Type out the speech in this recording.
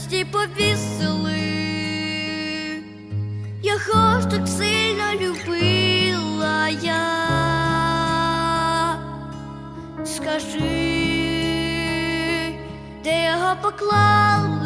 мості повісили. Його ж так сильно любила я. Скажи, де його поклали?